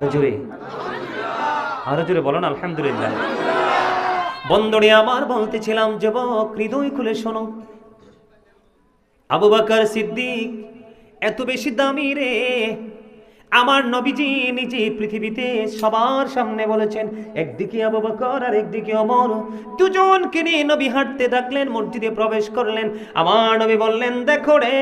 জোরে। আরও জোরে বলেন আলহামদুলিল্লাহ। বন্দরে আমার বলতেছিলাম, যুবক, হৃদয় খুলে শোনো। আবু বকর সিদ্দিক, এত বেশি দামি রে। আমার নবীজি নিজে পৃথিবীতে সবার সামনে বলেছেন, একদিকে আবু বকর আর একদিকে অমর দুজনকে নিয়ে নবী হাঁটতে থাকলেন মসজিদে প্রবেশ করলেন। আমার নবী বললেন, দেখো রে,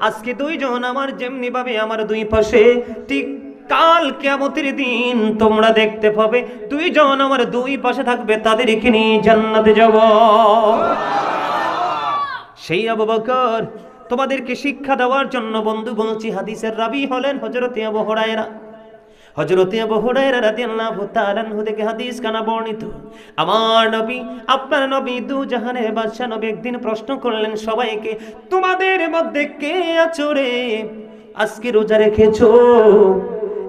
আজকে দুইজন আমার যেমনি ভাবে আমার দুই পাশে, ঠিক কাল কেমতের দিন তোমরা দেখতে পাবে দুইজন আমার দুই পাশে থাকবে, তাদেরকে নিয়ে জান্নাতে যাব। সেই আবু বকর, তোমাদেরকে শিক্ষা দেওয়ার জন্য বন্ধু বলছি, হাদিসের রাবি হলেন হজরতে আবু হরায়রা। হজরতে আবু হুরায়রা রাদিয়াল্লাহু তাআলা আনহু থেকে হাদিস কানা বর্ণিত, আমার নবী, আপনার নবী দু জাহানের বাদশা নবী একদিন প্রশ্ন করলেন সবাইকে, তোমাদের মধ্যে কে আছো রে? আজকে রোজা রেখেছো?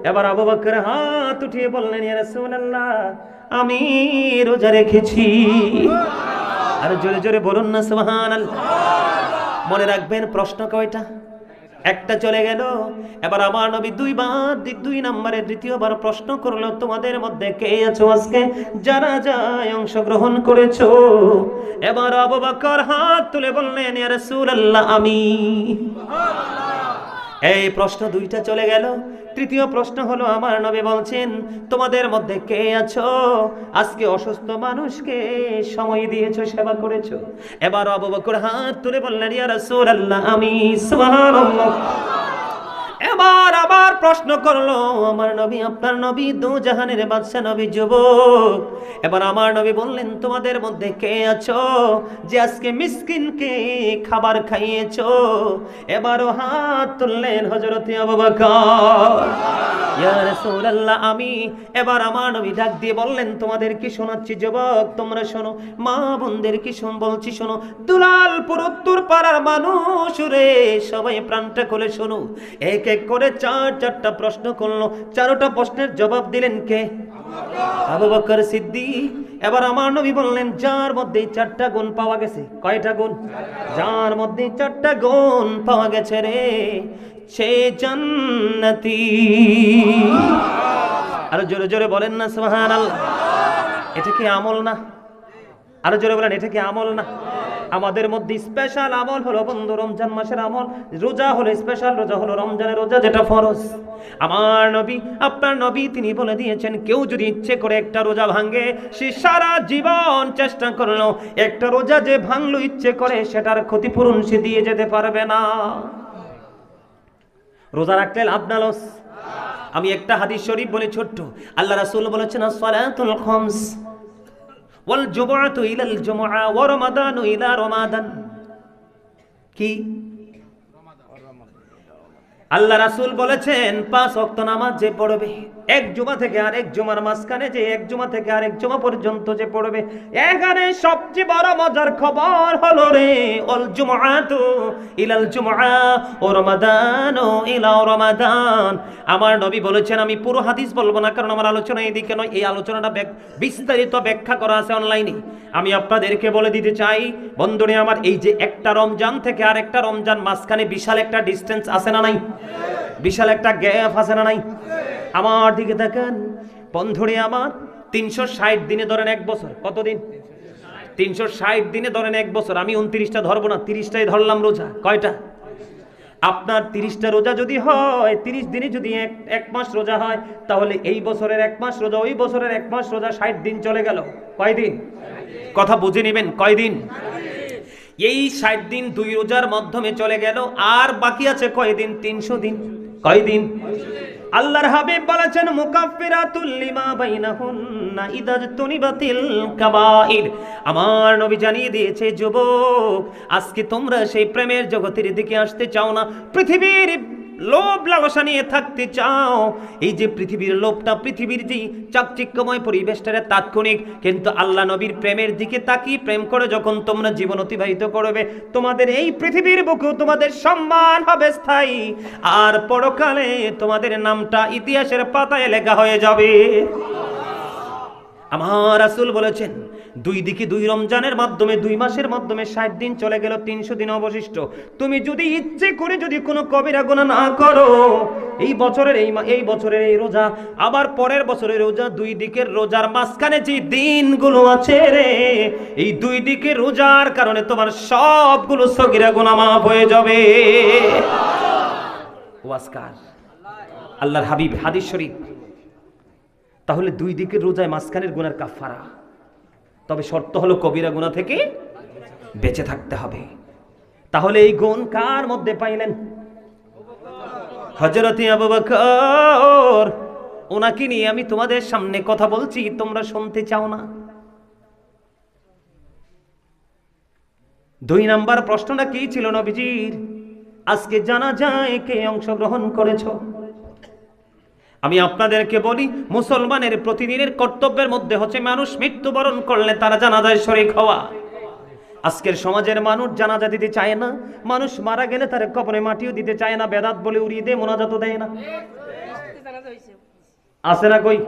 এবার আবু বকর হাত উঠিয়ে বললেন, ইয়া রাসূলুল্লাহ, আমি রোজা রেখেছি। আর জোরে জোরে বলুন না, সুবহানাল্লাহ। মনে রাখবেন, প্রশ্ন কয়টা? একটা চলে গেল। এবার আমার নবী দুইবার দুই নম্বরে দ্বিতীয়বার প্রশ্ন করল, তোমাদের মধ্যে কে আছো আজকে? যারা যায় অংশগ্রহণ করেছ? এবার আবু বকর হাত তুলে বললেন, ইয়া রাসূলুল্লাহ, আমি। এই প্রশ্ন দুইটা চলে গেল। তৃতীয় প্রশ্ন হলো, আমার নবী বলছেন, তোমাদের মধ্যে কে আছো? আজকে অসুস্থ মানুষকে সময় দিয়েছ, সেবা করেছ? এবার অববকর বকর হাত তুলে বললেন, ইয়া রাসূলুল্লাহ, আমি সুবহানাল্লাহ। এবার আবার প্রশ্ন করল, আমার নবী, আপনার নবী দু জাহানের বাদশা নবী যুবক। এবার আমার নবী বললেন, তোমাদের মধ্যে কে আছো যে আজকে মিসকিনকে খাবার খাইয়েছো? এবারও হাত তুললেন হজরতে আমি এবার আমার নবী ডাক দিয়ে বললেন, তোমাদের কি শোনাচ্ছি যুবক? তোমরা শোনো, মা বোনদের কি শোন বলছি, শোনো দুলালপুর উত্তর পাড়ার মানুষ রে, সবাই প্রাণটা খুলে শোনো। এক এক করে চার চারটা প্রশ্ন করল। চারোটা প্রশ্নের জবাব দিলেন কে? আবু বকর সিদ্দিক। এবার আমার নবী বললেন, যার মধ্যে চারটা গুণ পাওয়া গেছে। কয়টা গুণ? যার মধ্যে চারটা গুণ পাওয়া গেছে রে, সে জান্নাতি। আরও জোরে জোরে বলেন না, সুবহানাল্লাহ। এটা কি আমল না? আরও জোরে বলেন, এটা কি আমল না? আমাদের মধ্যে স্পেশাল আমল হলো বন্ধু, রমজান মাসের আমল। রোজা হলো স্পেশাল রোজা হলো রমজানের রোজা, যেটা ফরজ। আমার নবী, আপনার নবী, তিনি বলে দিয়েছেন, কেউ যদি ইচ্ছে করে একটা রোজা ভাঙে, সে সারা জীবন চেষ্টা করল একটা রোজা যে ভাঙলো ইচ্ছে করে, সেটার ক্ষতিপূরণ সে দিয়ে যেতে পারবে না। রোজা রাখলে লাভ না লস। আমি একটা হাদিস শরীফ বলে ছোট্ট। আল্লাহ রাসুল বলেছেন সালাতুল খামস। ওয়াল জুমআতু ইলাল জুমআ ওয়া রমাদানু ইলা রমাদান কি আল্লাহ রাসুল বলেছেন, পাঁচ ওয়াক্ত নামাজ যে পড়বে, এক জুমা থেকে আরেক জুমার মাঝখানে যে এক জুমা থেকে আরেক জুমা পর্যন্ত যে পড়বে, এখানে সবচেয়ে বড় মজার খবর হলো রে, অল জুমআতু ইলাল জুমআ ও রমাদান ও ইলা রমাদান। আমার নবী বলেছেন, আমি পুরো হাদিস বলব না, কারণ আমার আলোচনা এদিকে নয়, এই আলোচনাটা বিস্তারিত ব্যাখ্যা করা আছে অনলাইনে। আমি আপনাদেরকে বলে দিতে চাই, বন্ধুরে, আমার এই যে একটা রমজান থেকে আরেকটা রমজান মাঝখানে বিশাল একটা ডিস্টেন্স আছে না নাই? বিশাল একটা গ্যাপ আছে না নাই? আমার দিকে দেখেন। বন্ধুরে আমার, তিনশো ষাট দিনে ধরেন এক বছর। কতদিন? তিনশো ষাট দিনে ধরেন এক বছর। আমি উনত্রিশটা ধরবো না, তিরিশটাই ধরলাম রোজা। কয়টা? আপনার তিরিশটা রোজা যদি হয়, তিরিশ দিনে যদি এক এক মাস রোজা হয়, তাহলে এই বছরের এক মাস রোজা, ওই বছরের এক মাস রোজা ষাট দিন চলে গেল। কয়দিন? কথা বুঝে নেবেন, কয়দিন? এই ষাট দিন দুই রোজার মাধ্যমে চলে গেল, আর বাকি আছে কয়দিন? তিনশো দিন। কয়দিন? আল্লাহর হাবিব বলেছেন, মুকাফফিরাতুল লিমা বাইনাহুন্না ইদাজ তুনিবাতিল কাবাইর। আমার নবী জানিয়ে দিয়েছে, যুবক, আজকে তোমরা সেই প্রেমের জগতের দিকে আসতে চাও না। পৃথিবীর লোভ লালসা নিয়ে থাকতে চাও। এই যে পৃথিবীর লোভটা, পৃথিবীর যে চাকচিক্যময় পরিবেশটা তাৎক্ষণিক, কিন্তু আল্লাহ নবীর প্রেমের দিকে তাকিয়ে প্রেম করে যখন তোমরা জীবন অতিবাহিত করবে, তোমাদের এই পৃথিবীর বুকেও তোমাদের সম্মান হবে স্থায়ী। আর পরকালে তোমাদের নামটা ইতিহাসের পাতায় লেখা হয়ে যাবে। আমার রাসূল বলেছেন দুই দিকে দুই রমজানের মাধ্যমে, দুই মাসের মাধ্যমে ষাট দিন চলে গেল, তিনশো দিন অবশিষ্ট। তুমি যদি ইচ্ছে করে যদি কোনো কবিরা গুণা না করো, এই বছরের এই এই বছরের এই রোজা, আবার পরের বছরের রোজা, দুই দিকের রোজার মাঝখানে যে দিনগুলো আছে রে, এই দুই দিকে রোজার কারণে তোমার সবগুলো সগিরা গুণা মাফ হয়ে যাবে। আল্লাহর হাবিব, হাদিস শরীফ। তাহলে দুই দিকের রোজায় মাঝখানের গুনার কাফারা তবে শর্ত হলো কবিরা গুণা থেকে বেঁচে থাকতে হবে। তাহলে এই গুণ কার মধ্যে পাইলেন? হজরত ওনাকে নিয়ে আমি তোমাদের সামনে কথা বলছি, তোমরা শুনতে চাও না। দুই নাম্বার প্রশ্নটা কি ছিল নবীজির? আজকে জানা যায় কে অংশগ্রহণ করেছ। আমি আপনাদেরকে বলি, মুসলমানের প্রতিদিনের কর্তব্যের মধ্যে হচ্ছে মানুষ মৃত্যুবরণ করলে তারা জানাজায় শরিক হওয়া। আজকের সমাজের মানুষ জানাজা দিতে চায় না, মানুষ মারা গেলে তার কবরে মাটিও দিতে চায় না, বেদাত বলে উড়িয়ে দিয়ে মোনাজাতও দেয় না। আছে না কই?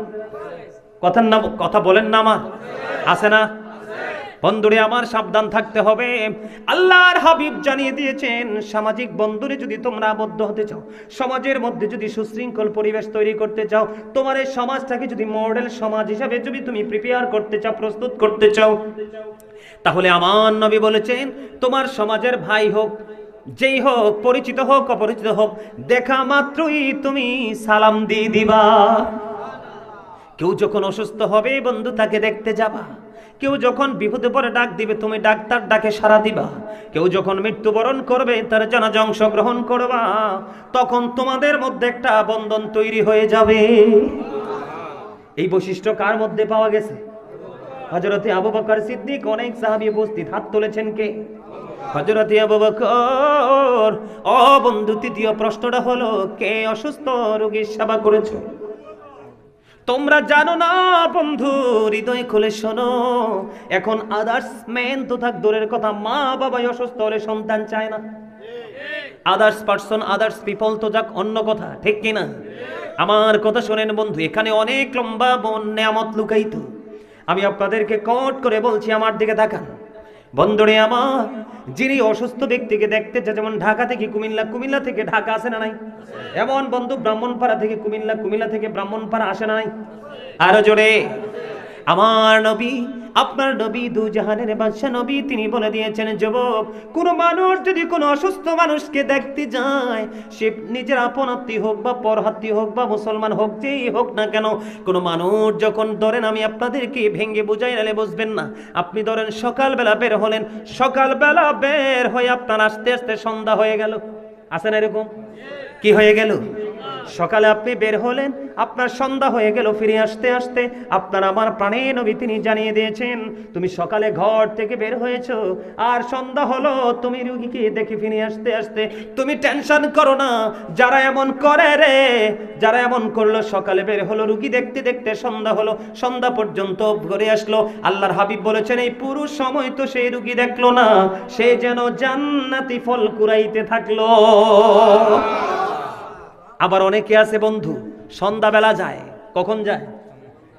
কথার না কথা বলেন না আমার। আছে না? বন্ধুরে, আমার সাবধান থাকতে হবে। আল্লাহর হাবিব জানিয়ে দিয়েছেন, সামাজিক বন্ধুরে যদি তোমরা আবদ্ধ হতে চাও, সমাজের মধ্যে যদি সুশৃঙ্খল পরিবেশ তৈরি করতে চাও, তোমার এই সমাজটাকে যদি মডেল সমাজ হিসাবে যদি তুমি প্রিপেয়ার করতে চাও, প্রস্তুত করতে চাও, তাহলে আমার নবী বলেছেন, তোমার সমাজের ভাই হোক, যেই হোক, পরিচিত হোক, অপরিচিত হোক, দেখা মাত্রই তুমি সালাম দিয়ে দিবা। কেউ যখন অসুস্থ হবে, বন্ধু তাকে দেখতে যাবা। কেউ যখন বিপদে পরে ডাক দিবে, তুমি ডাক্তার ডাকে সারা দিবা। কেউ যখন মৃত্যুবরণ করবে, তার জানাজা অংশগ্রহণ করবা। তখন তোমাদের মধ্যে একটা বন্ধন তৈরি হয়ে যাবে। এই বৈশিষ্ট্য কার মধ্যে পাওয়া গেছে? হজরতে আবু বকর সিদ্দিক অনেক সাহাবী উপস্থিত। হাত তুলেছেন কে? হজরতে আবু বকর। ও বন্ধু, তৃতীয় প্রশ্নটা হলো, কে অসুস্থ রোগীর সেবা করেছ? তোমরা জানো না বন্ধু, হৃদয় খুলে শোনো। এখন আদার্স মেন তো থাক দূরের কথা, মা বাবাই অসুস্থ হলে সন্তান চায় না। আদার্স পার্সন আদার্স পিপল তো যাক অন্য কথা, ঠিক কিনা আমার কথা শোনেন বন্ধু, এখানে অনেক লম্বা বন, নেয়ামত লুকাইত আমি আপনাদেরকে কট করে বলছি, আমার দিকে তাকান। বন্ধুরে আমার, যিনি অসুস্থ ব্যক্তিকে দেখতে চায়, যেমন ঢাকা থেকে কুমিল্লা কুমিল্লা থেকে ঢাকা আসে না নাই? এমন বন্ধু ব্রাহ্মণপাড়া থেকে কুমিল্লা কুমিল্লা থেকে ব্রাহ্মণপাড়া আসে না নাই? আরও জোরে। আমার নবী, আপনার নবী, দু জাহানের বাদশা নবী, তিনি বলে দিয়েছেন, যুবক, কোন মানুষ যদি কোনো অসুস্থ মানুষকে দেখতে যায়, সে নিজের আপন আত্মীয় হোক বা পর আত্মীয় হোক বা মুসলমান হোক, যেই হোক না কেন, কোনো মানুষ যখন ধরেন আমি আপনাদেরকে ভেঙে বুঝাই নালে বুঝবেন না, আপনি ধরেন সকালবেলা বের হলেন, সকালবেলা বের হয়ে আপনার আস্তে আস্তে সন্ধ্যা হয়ে গেল। আসেন এরকম? কি হয়ে গেল? সকালে আপনি বের হলেন, আপনার সন্ধ্যা হয়ে গেল, ফিরে আসতে আসতে আপনার আমার প্রাণে নবী তিনি জানিয়ে দিয়েছেন, তুমি সকালে ঘর থেকে বের হয়েছো, আর সন্ধ্যা হলো, তুমি রুগীকে দেখে ফিরে আসতে আসতে তুমি টেনশন করো না, যারা এমন করে রে, যারা এমন করল, সকালে বের হলো, রুগী দেখতে দেখতে সন্ধ্যা হলো, সন্ধ্যা পর্যন্ত ঘরে আসলো, আল্লাহর হাবিব বলেছেন, এই পুরো সময় তো সেই রুগী দেখল না, সে যেন জান্নাতি ফল কুড়াইতে থাকল। আবার অনেকে আছে বন্ধু, সন্ধ্যাবেলা যায়। কখন যায়?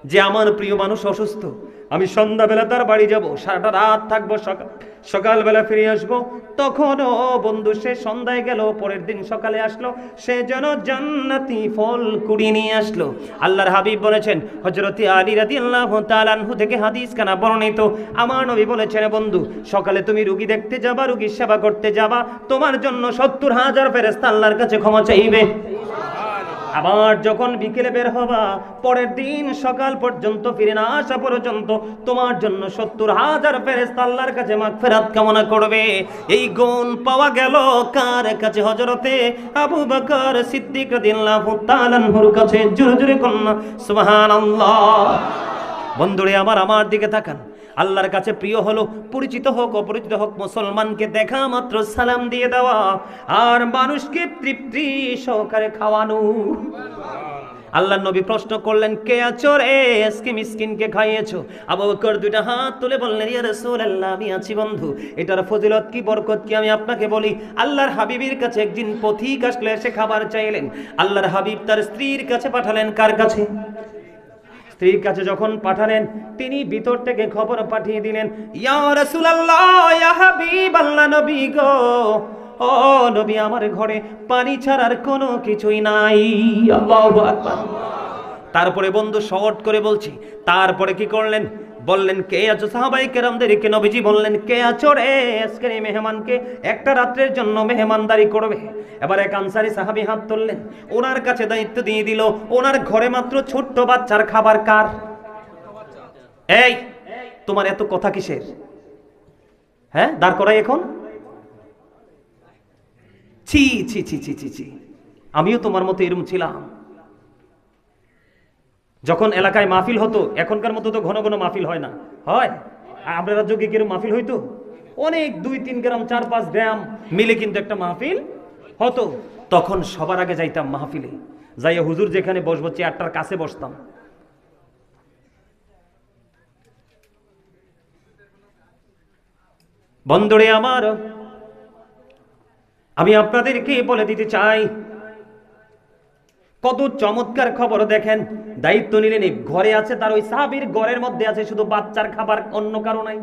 যে আমার প্রিয় মানুষ অসুস্থ, আমি সন্ধ্যাবেলা তার বাড়ি যাব, সারাটা রাত থাকব সকাল সকালবেলা ফিরে আসব। তখনও বন্ধু সে সন্ধ্যায় গেল, পরের দিন সকালে আসলো, সে যেন জান্নাতি ফল কুড়ি নিয়ে আসলো। আল্লাহর হাবিব বলেছেন হজরতি আলী রাদি আল্লাহ তালানহু থেকে হাদিস কানা বর্ণিত। আমার নবী বলেছেন, বন্ধু, সকালে তুমি রুগী দেখতে যাবা, রুগীর সেবা করতে যাবা, তোমার জন্য সত্তর হাজার ফেরেস্তা আল্লাহর কাছে ক্ষমা চাইবে। আবার যখন বিকেলে বের হবা, পরের দিন সকাল পর্যন্ত, ফিরে না আসা পর্যন্ত, তোমার জন্য সত্তর হাজার ফেরেস্তা আল্লাহর কাছে মাগফিরাত কামনা করবে। এই গুণ পাওয়া গেল কার কাছে? হজরতে আবু বকর সিদ্দিক রাদিয়াল্লাহু কাছে। জোরে জোরে কন্যা, সুবহানাল্লাহ। বন্ধুরে আমার আমার দিকে তাকান। আল্লাহর কাছে প্রিয় হলো, পরিচিত হোক, অপরিচিত হোক, মুসলমানকে দেখা মাত্র সালাম দিয়ে দেওয়া, আর মানুষকে তৃপ্তি সহকারে খাওয়ানো। আল্লাহ নবী প্রশ্ন করলেন, কে আছো রে? আজকে মিসকিনকে খাইয়েছো? আবু বকর দুইটা হাত তুলে বললেন, ইয়া রাসূলুল্লাহ, আমি আছি বন্ধু। এটার ফজিলত কি, বরকত কি, আমি আপনাকে বলি। আল্লাহর হাবিবের কাছে একদিন পথিক আসলে এসে খাবার চাইলেন। আল্লাহর হাবিব তার স্ত্রীর কাছে পাঠালেন, কার কাছে? স্ত্রীর কাছে যখন পাঠালেন, তিনি ভিতর থেকে খবর পাঠিয়ে দিলেন, ইয়া নবী গো, ও নবী আমার ঘরে পানি ছাড়ার কোনো কিছুই নাই। তারপরে বন্ধু শর্ট করে বলছি, তারপরে কি করলেন? বললেন, কে আছো সাহাবাই কেরামদেরকে? নবীজি বললেন, কে আছো রে? আজকের এই মেহমানকে একটা রাত্রের জন্য মেহমানদারি করবে। এবার এক আনসারি সাহাবি হাত তুললেন, ওনার কাছে দায়িত্ব দিয়ে দিল। ওনার ঘরে মাত্র ছোট্ট বাচ্চার খাবার কার? এই, তোমার এত কথা কিসের? হ্যাঁ দাঁড় করাই এখন। ছি ছি ছি ছি ছি ছি, আমিও তোমার মতো এরম ছিলাম। যখন এলাকায় মাহফিল হতো, এখনকার মতো তো ঘন ঘন মাহফিল হয় না। হয়? আপনারা যোগে কিরম মাহফিল হইতো? অনেক, দুই, তিন গ্রাম, চার, পাঁচ গ্রাম মিলে কিন্তু একটা মাহফিল হতো। তখন সবার আগে যাইতাম মাহফিলে। যাইয়া হুজুর যেখানে বসবো, চেয়ারটার কাছে বসতাম। বন্দরে আমার, আমি আপনাদেরকে বলে দিতে চাই কত চমৎকার খবর দেখেন। দায়িত্ব নিলেন ঘরে আছে, তার ওই সাহাবির ঘরের মধ্যে আছে, শুধু বাচ্চার খাবার অন্য কারও নাই।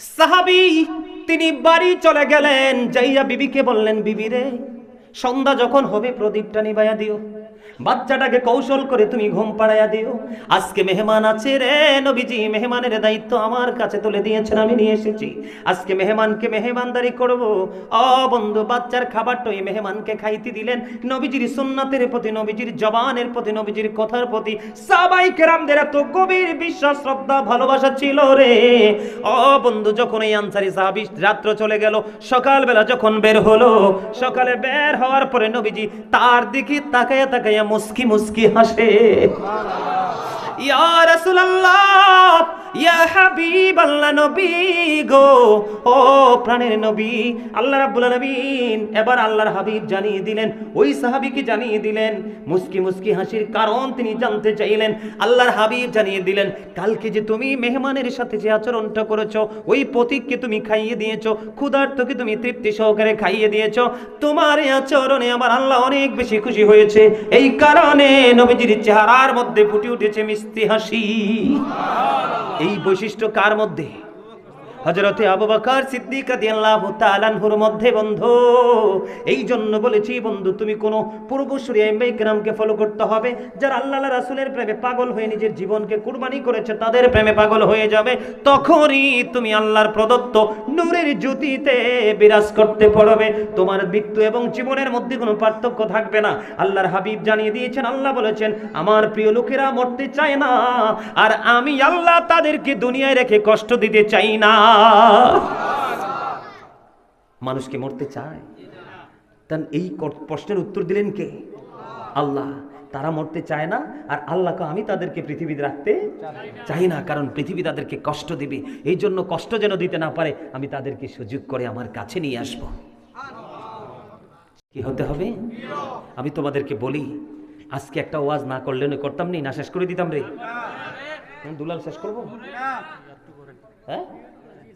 সাহাবি, তিনি বাড়ি চলে গেলেন, যাইয়া বিবিকে বললেন, বিবি রে, সন্ধ্যা যখন হবে, প্রদীপটা নিবাইয়া দিও। বাচ্চাটাকে কৌশল করে তুমি ঘুম পাড়াইয়া দিও। আজকে মেহমান আছে রে নবীজি, মেহমানের দায়িত্ব আমার কাছে তুলে দিয়েছেন, আমি নিয়ে এসেছি। আজকে মেহমানকে মেহমানদারি করব। অ বন্ধু, বাচ্চার খাবারটা ওই মেহমানকে খাইতে দিলেন। নবীজির সুন্নাতের প্রতি, নবীজির জবানের প্রতি, নবীজির কথার প্রতি সবাই কেরামদের এত গভীর বিশ্বাস, শ্রদ্ধা, ভালোবাসা ছিল রে। ও বন্ধু, যখন এই আনসারি সাহাবি রাত্র চলে গেল, সকালবেলা যখন বের হলো, সকালে বের হওয়ার পরে নবীজি তার দিকে তাকাইয়া তাকাইয়া মুস্কি মুস্কি হাসে। ইয়া রাসূলুল্লাহ ইয়া হাবিবাল্লাহ নবী গো, ও প্রাণের নবী, আল্লাহ রাব্বুল আলামিন এবার আল্লাহর হাবিব জানিয়ে দিলেন, ওই সাহাবীকে জানিয়ে দিলেন, মুস্কি মুস্কি হাসির কারণ তিনি জানতে চাইলেন, আল্লাহর হাবিব জানিয়ে দিলেন, কালকে যে তুমি মেহমানের সাথে যে আচরণটা করেছ, ওই প্রতীককে তুমি খাইয়ে দিয়েছ, ক্ষুধার্তকে তুমি তৃপ্তি সহকারে খাইয়ে দিয়েছ, তোমার এই আচরণে আমার আল্লাহ অনেক বেশি খুশি হয়েছে, এই কারণে নবীজির চেহারার মধ্যে ফুটে উঠেছে মিষ্টি হাসি। এই বৈশিষ্ট্য কার মধ্যে? হজরতে আবু বকর সিদ্দিক রাদিয়াল্লাহু তাআলার মধ্যে, বন্ধু এই জন্য বলেছি, বন্ধু, তুমি কোন পূর্বসূরি এমবাই কেরামকে ফলো করতে হবে, যারা আল্লাহ রাসূলের প্রেমে পাগল হয়ে নিজের জীবনকে কুরবানি করেছে, তাদের প্রেমে পাগল হয়ে যাবে। তখনই তুমি আল্লাহর প্রদত্ত নূরের জ্যোতিতে বিরাজ করতে পারবে তোমার মৃত্যু এবং জীবনের মধ্যে কোনো পার্থক্য থাকবে না। আল্লাহর হাবিব জানিয়ে দিয়েছেন, আল্লাহ বলেছেন, আমার প্রিয় লোকেরা মরতে চায় না, আর আমি আল্লাহ তাদেরকে দুনিয়ায় রেখে কষ্ট দিতে চাই না। মানুষকে মরতে চায়। তান এই প্রশ্নের উত্তর দিলেন কে? আল্লাহ। তারা মরতে চায় না আর আল্লাহকে আমি তাদেরকে পৃথিবীতে রাখতে চাই না কারণ পৃথিবী তাদেরকে কষ্ট দিবে। এই জন্য কষ্ট যেন দিতে না পারে আমি তাদেরকে সুযোগ করে আমার কাছে নিয়ে আসব। কি হতে হবে? আমি তোমাদেরকে বলি আজকে একটা ওয়াজ না করলে করতাম নি না শেষ করে দিতাম রে। দুলাল শেষ করব? হ্যাঁ?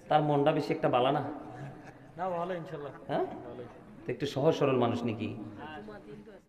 তার মনটা বেশি একটা বালা না? না ভালো ইনশাল্লাহ। হ্যাঁ? একটু সহজ সরল মানুষ নাকি?